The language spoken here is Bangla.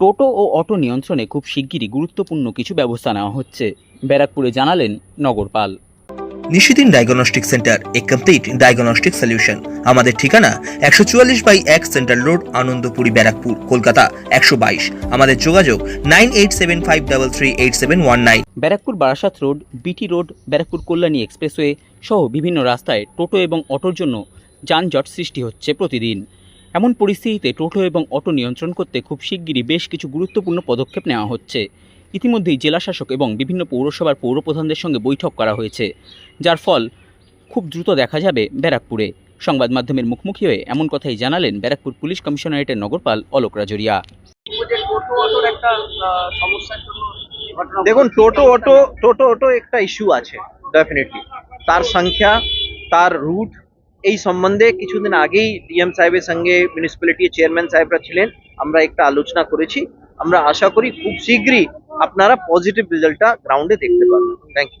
টোটো ও অটো নিয়ন্ত্রণে খুব শিগগিরই গুরুত্বপূর্ণ কিছু ব্যবস্থা নেওয়া হচ্ছে ব্যারাকপুরে জানালেন নগরপাল। নিশিদিন ডায়াগনস্টিক সেন্টার এ কমপ্লিট ডায়াগনস্টিক সলিউশন আমাদের ঠিকানা একশো চুয়াল্লিশ বাই এক সেন্ট্রাল রোড আনন্দপুরি ব্যারাকপুর কলকাতা একশো বাইশ। আমাদের যোগাযোগ nine eight seven five double three eight seven one nine. Barrackpore Barasat road BT road Barrackpore Kalyani expressway সহ বিভিন্ন রাস্তায় টোটো এবং অটোর জন্য যানজট সৃষ্টি হচ্ছে প্রতিদিন। এমন পরিস্থিতিতে টোটো এবং অটো নিয়ন্ত্রণ করতে খুব শিগগিরই বেশ কিছু গুরুত্বপূর্ণ পদক্ষেপ নেওয়া হচ্ছে। ইতিমধ্যেই জেলাশাসক এবং বিভিন্ন পৌরসভার পৌরপ্রধানদের সঙ্গে বৈঠক করা হয়েছে, যার ফল খুব দ্রুত দেখা যাবে ব্যারাকপুরে। সংবাদ মাধ্যমের মুখোমুখি হয়ে এমন কথাই জানালেন ব্যারাকপুর পুলিশ কমিশনারেটের নগরপাল অলোক রাজরিয়া। দেখুন, টোটো, অটো টোটো, অটো একটা ইস্যু আছে ডেফিনেটলি তার সংখ্যা, তার রুট এই সম্বন্ধে কিছুদিন আগেই ডিএম সাহেবের সঙ্গে মিউনিসিপ্যালিটি চেয়ারম্যান সাহেবরা ছিলেন। আমরা একটা আলোচনা করেছি। আমরা আশা করি খুব শীঘ্রই আপনারা পজিটিভ রেজাল্টটা গ্রাউন্ডে দেখতে পাবেন। Thank you